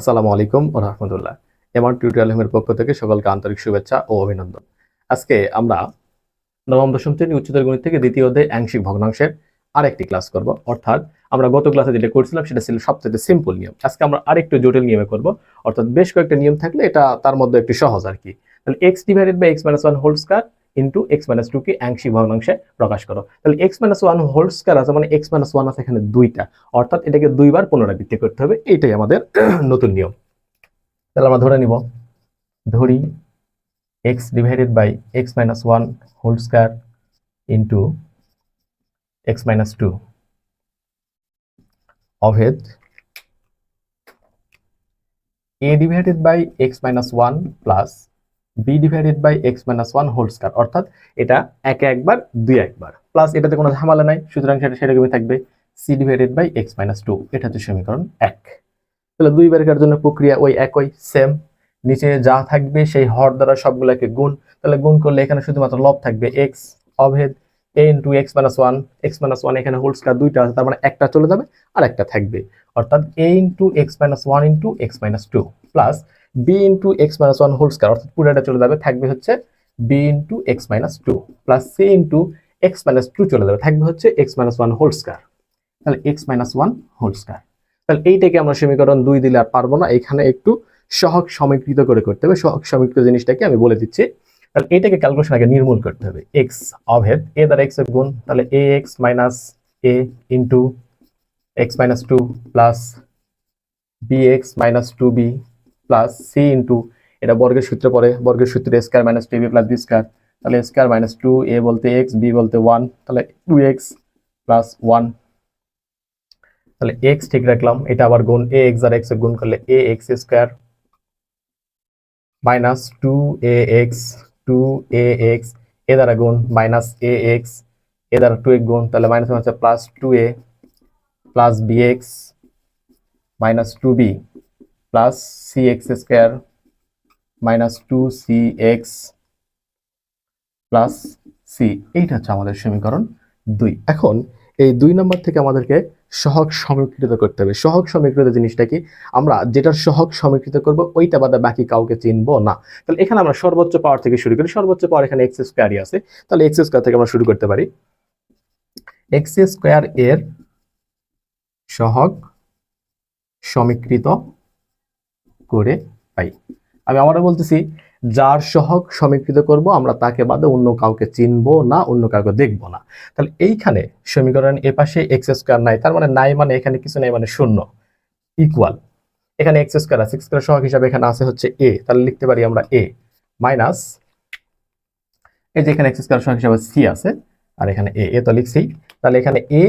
আসসালামু আলাইকুম রহমতুল্লাহ। এমআর টিউটোরিয়ালের পক্ষ থেকে সকলকে আন্তরিক শুভেচ্ছা ও অভিনন্দন। আজকে আমরা নবম, দশম শ্রেণি উচ্চতর গণিত থেকে দ্বিতীয় অধ্যায় আংশিক ভগ্নাংশের আরেকটি ক্লাস করব। অর্থাৎ আমরা গত ক্লাসে যেটা করছিলাম সেটা ছিল সবচেয়ে সিম্পল নিয়ম। আজকে আমরা আরেকটু জটিল নিয়মে করব। অর্থাৎ বেশ কয়েকটা নিয়ম থাকলে এটা তার মধ্যে একটি সহজ আর কি। তাহলে x divided by x minus one whole square into x minus two কে আংশিক ভগ্নাংশে প্রকাশ করো। তাহলে x minus one whole square আছে? মানে এক্স মাইনাস ওয়ান আছে এখানে দুইটা। অর্থাৎ এটাকে দুইবার পুনরাবৃত্তি করতে হবে। এইটাই আমাদের নতুন নিয়ম। তাহলে আমরা ধরে নিব। ধরি x divided by x minus one whole square into x minus two অভেদ A divided by x minus one plus B divided by x minus one whole square অর্থাৎ এটা একে একবার, দুই একবার। প্লাস এটাতে কোনো ঝামেলা নাই, সুতরাং সেটা সেরকমই থাকবে। C divided by x minus two এটা হচ্ছে সমীকরণ এক। তাহলে দুই বারকার জন্য প্রক্রিয়া ওই একই সেম নিচে যা থাকবে সেই হর দ্বারা সবগুলোকে গুণ। তাহলে গুণ করলে এখানে শুধুমাত্র লব থাকবে এক্স অভেদ A into x minus one x minus one এখানে হোল স্কয়ার দুইটা আছে, তার মানে একটা চলে যাবে আর একটা থাকবে। অর্থাৎ A into x minus one into x minus two plus B into x minus one whole square অর্থাৎ পুরোটা চলে যাবে, থাকবে হচ্ছে B into x minus two plus C into x minus two চলে যাবে, থাকবে হচ্ছে x minus one whole square তাহলে x minus one whole square তাহলে এইটাকে আমরা সমীকরণ দুই দিলে আর পারব না, এখানে একটু সহজ সমীকৃত করে করতে হবে সহজ সমীকৃত জিনিসটাকে আমি বলে দিচ্ছি। তাহলে এটাকে ক্যালকুলেশন আগে নির্মূল করতে হবে এক্স অভেদ এ দ্বারা এক্সের গুণ, তাহলে A x minus A into x minus two plus B x minus two B plus C into এটা বর্গের সূত্রে পড়ে। বর্গের সূত্রে square minus two B plus B square তাহলে স্কয়ার মাইনাস টু এ বলতে এক্স বি বলতে ওয়ান তাহলে টু এক্স প্লাস ওয়ান তাহলে এক্স ঠিক রাখলাম। এটা আবার গুণ এ এক্স আর এক্স গুণ করলে A x square minus two A x two A x A দ্বারা গুণ মাইনাস এ এক্স এ দ্বারা টু এক্স গুণ। তাহলে মাইনাস হচ্ছে plus two A plus B x minus two B plus C x square minus two C x plus C এইটা হচ্ছে আমাদের সমীকরণ দুই। এখন এই দুই নম্বর থেকে আমাদেরকে সহগ সমীকৃত করতে হবে। সহগ সমীকৃত জিনিসটা কি? আমরা যেটার সহগ সমীকৃত করব, ওইটা বাদে বাকি কাউকে চিনবো না। তাহলে এখানে আমরা সর্বোচ্চ পাওয়ার থেকে শুরু করি। সর্বোচ্চ পাওয়ার এখানে এক্স স্কোয়ারই আছে। তাহলে এক্স স্কোয়ার থেকে আমরা শুরু করতে পারি। এক্স স্কোয়ার এর সহগ সমীকৃত করে পাই। আমি আবারও বলতেছি, যার সহগ সমীকৃত করব, আমরা তাকে বাদে অন্য কাউকে চিনবো না, অন্য কাউকে দেখব না। তাহলে এইখানে সমীকরণ এ পাশে এক্স স্কোয়ার নাই, তার মানে নাই মানে এখানে কিছু নেই মানে শূন্য ইকুয়াল এখানে এক্স স্কোয়ার আছে স্কোয়ার সহগ হিসাবে এখানে আছে হচ্ছে এ, তাহলে লিখতে পারি আমরা এ মাইনাস, এই যে এখানে এক্স স্কোয়ার সহগ হিসাবে সি আছে, আর এখানে এ এ তো লিখছি। তাহলে এখানে এ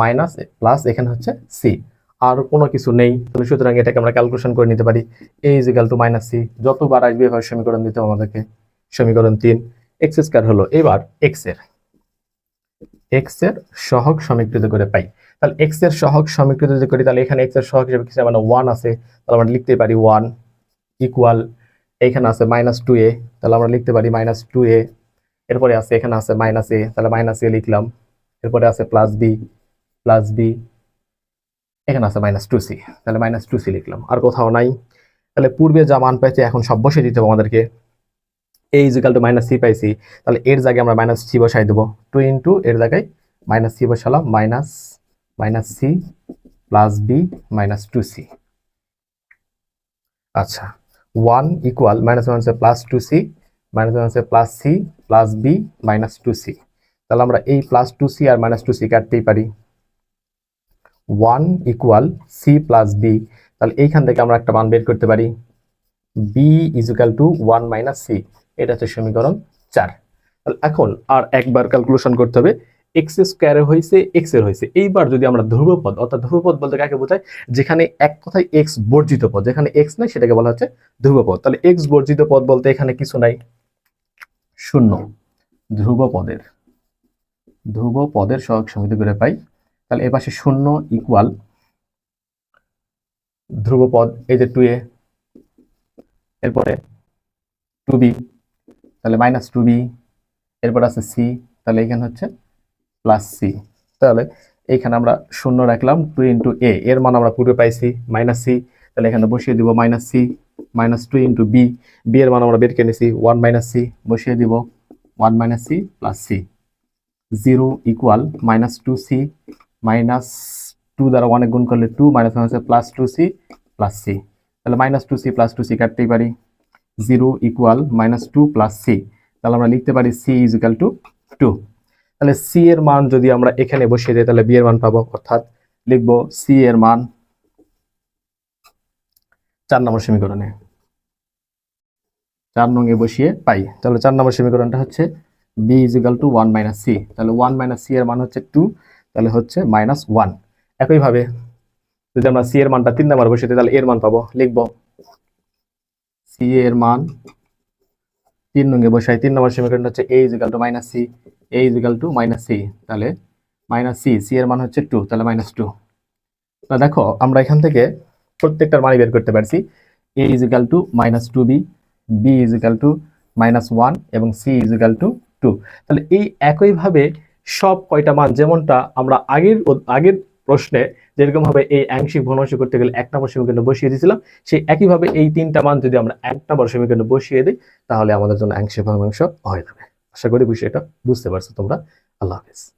মাইনাস প্লাস এখানে হচ্ছে সি। আর কোনো কিছু নেই। তাহলে সুতরাং এটাকে আমরা ক্যালকুলেশন করে নিতে পারি। A is equal to minus C যতবার আসবে এভাবে সমীকরণ দিতে হবে আমাদেরকে। সমীকরণ তিন। এক্স স্কোয়ার হলো এবার এক্সের। এক্সের সহগ সমীকৃত করে পাই। তাহলে এক্সের সহগ সমীকৃত যদি করি, তাহলে এখানে এক্সের সহগ হিসেবে কিছু মানে ওয়ান আছে। তাহলে আমরা লিখতে পারি ওয়ান ইকুয়াল এখানে আছে মাইনাস টু এ তাহলে আমরা লিখতে পারি মাইনাস টু এ এরপরে আছে, এখানে আছে মাইনাস এ তাহলে মাইনাস এ লিখলাম। এরপরে আছে প্লাস বি প্লাস বি এখানে আছে মাইনাস টু সি তাহলে মাইনাস টু সি লিখলাম। আর কোথাও নাই। তাহলে পূর্বে যা মান পাইছে, এখন সব বসে দিতে হবে আমাদেরকে। A is equal to minus C পাইছি। তাহলে এর জায়গায় আমরা মাইনাস সি বসাই দেবো। টু ইন্টু এর জায়গায় মাইনাস সি বসালাম minus minus C plus B minus two C আচ্ছা ওয়ান ইকুয়াল মাইনাস ওয়ান হচ্ছে plus two C minus one হচ্ছে plus C plus B minus two C তাহলে আমরা এই প্লাস টু সি আর মাইনাস টু সি কাটতেই পারি। One equal C plus B তাহলে এইখান থেকে আমরা একটা মান বের করতে পারি। B is equal to one minus C এটা হচ্ছে সমীকরণ চার। তাহলে এখন আর একবার ক্যালকুলেশন করতে হবে এক্স স্কোয়ারে হয়েছে এক্সের হয়েছে। এইবার যদি আমরা ধ্রুবপদ, অর্থাৎ ধ্রুবপদ বলতে কাকে বোঝায়? যেখানে এক কথায় এক্স বর্জিত পদ, যেখানে এক্স নাই সেটাকে বলা হচ্ছে ধ্রুবপদ। তাহলে এক্স বর্জিত পদ বলতে এখানে কিছু নাই। শূন্য। ধ্রুবপদের ধ্রুবপদের সহগ সমিতি করে পাই। তাহলে এপাশে শূন্য ইকুয়াল ধ্রুবপদ, এই যে টু এ এরপরে টু বি তাহলে মাইনাস টু বি এরপর আছে সি তাহলে এখানে হচ্ছে প্লাস সি তাহলে এইখানে আমরা শূন্য রাখলাম টু ইন্টু এ এর মান আমরা পূর্বে পাইছি মাইনাস সি তাহলে এখানে বসিয়ে দিব minus C minus two into B B এর মান আমরা বের করে নিছি ওয়ান মাইনাস সি বসিয়ে দিব one minus C plus C zero equal minus two C minus two দ্বারা ওয়ানে গুণ করলে টু, মাইনাস হচ্ছে plus two C plus C তাহলে minus two C plus two C কাটতেই পারি। Zero equal minus two plus C তাহলে আমরা লিখতে পারি C is equal to two তাহলে সি এর মান যদি আমরা এখানে বসিয়ে দিই, তাহলে বি এর মান পাবো, অর্থাৎ লিখব সি এর মান চার নম্বর সমীকরণে। চার নঙ্গে বসিয়ে পাই। তাহলে চার নম্বর সমীকরণটা হচ্ছে B is equal to one minus C তাহলে ওয়ান মাইনাস সি এর মান হচ্ছে টু তাহলে হচ্ছে মাইনাস ওয়ান একইভাবে যদি আমরা সি এর মানটা তিন নাম্বার বসিয়ে তাহলে এর মান পাবো, লিখব সি এর মান তিন নঙ্গে বসাই, তিন নম্বর সমীকরণটা হচ্ছে A is equal to minus C A is equal to minus C তাহলে মাইনাস সি সি এর মান হচ্ছে টু তাহলে মাইনাস টু তা দেখো, আমরা এখান থেকে প্রত্যেকটার মানই বের করতে পারছি। A is equal to minus two B B is equal to minus one এবং C is equal to two তাহলে এই একইভাবে সব কয়টা মান, যেমনটা আমরা আগের আগের প্রশ্নে যেরকম ভাবে এই আংশিক ভগ্নাংশ করতে গেলে এক নম্বর সমীকরণে বসিয়ে দিয়েছিলাম, সেই একইভাবে এই তিনটা মান যদি আমরা এক নম্বর সমীকরণে বসিয়ে দিই, তাহলে আমাদের জন্য আংশিক ভগ্নাংশ হয়ে যাবে। আশা করি বিষয়টা বুঝতে পারছ তোমরা। আল্লাহ হাফিজ।